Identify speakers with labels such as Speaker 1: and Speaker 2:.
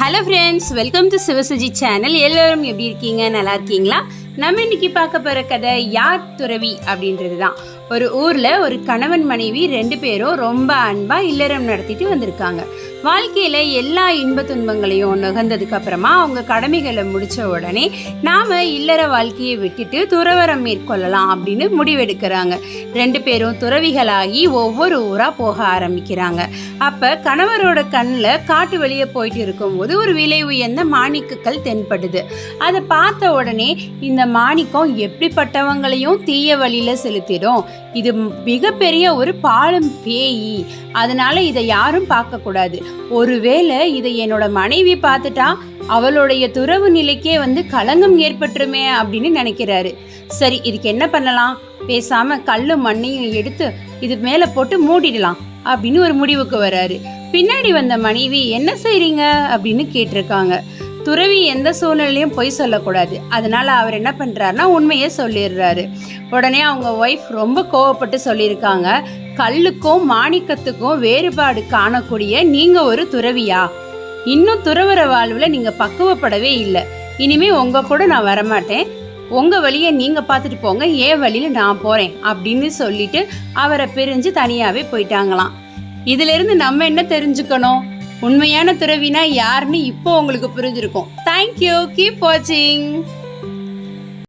Speaker 1: hello friends welcome to Sivasuji channel எல்லோரும் எப்படி இருக்கீங்க நல்லா இருக்கீங்களா நம்ம இன்னைக்கு பார்க்க போகிற கதை யார் துறவி அப்படின்றது தான் ஒரு ஊரில் ஒரு கணவன் மனைவி ரெண்டு பேரும் ரொம்ப அன்பாக இல்லறம் நடத்திட்டு வந்திருக்காங்க வாழ்க்கையில் எல்லா இன்ப துன்பங்களையும் நுகர்ந்ததுக்கு அப்புறமா அவங்க கடமைகளை முடித்த உடனே நாம் இல்லற வாழ்க்கையை விட்டுட்டு துறவரம் மேற்கொள்ளலாம் அப்படின்னு முடிவெடுக்கிறாங்க ரெண்டு பேரும் துறவிகளாகி ஒவ்வொரு ஊராக போக ஆரம்பிக்கிறாங்க அப்போ கணவரோட கண்ணில் காட்டு வெளியே போயிட்டு இருக்கும்போது ஒரு விலை உயர்ந்த மாணிக்கக்கள் தென்படுது அதை பார்த்த உடனே இந்த மாணிக்கம் எப்படிப்பட்டவங்களையும் தீய வழியில் செலுத்திடும் இது மிகப்பெரிய ஒரு பாலும் பேயி அதனால் இதை யாரும் பார்க்கக்கூடாது ஒருவேளை இதை என்னோட மனைவி பார்த்துட்டா அவளுடைய துறவு நிலைக்கே வந்து களங்கம் ஏற்பட்டுருமே அப்படின்னு நினைக்கிறாரு சரி இதுக்கு என்ன பண்ணலாம் பேசாமல் கல்லும் மண்ணையும் எடுத்து இது மேலே போட்டு மூடிடலாம் அப்படின்னு ஒரு முடிவுக்கு வராரு பின்னாடி வந்த மனைவி என்ன செய்கிறீங்க அப்படின்னு கேட்டிருக்காங்க துறவி எந்த சூழ்நிலையும் பொய் சொல்லக்கூடாது அதனால் அவர் என்ன பண்ணுறாருனா உண்மையே சொல்லிடுறாரு உடனே அவங்க ஒய்ஃப் ரொம்ப கோவப்பட்டு சொல்லியிருக்காங்க கல்லுக்கும் மாணிக்கத்துக்கும் வேறுபாடு காணக்கூடிய நீங்கள் ஒரு துறவியா இன்னும் துறவர வாழ்வில் நீங்கள் பக்குவப்படவே இல்லை இனிமேல் உங்கள் கூட நான் வரமாட்டேன் உங்கள் வழியை நீங்கள் பார்த்துட்டு போங்க ஏன் வழியில் நான் போகிறேன் அப்படின்னு சொல்லிட்டு அவரை பிரிஞ்சு தனியாகவே போயிட்டாங்களாம் இதிலிருந்து நம்ம என்ன தெரிஞ்சுக்கணும் உண்மையான துறவினா யாருன்னு இப்போ உங்களுக்கு புரிஞ்சிருக்கும் தேங்க்யூ கீப் வாட்சிங்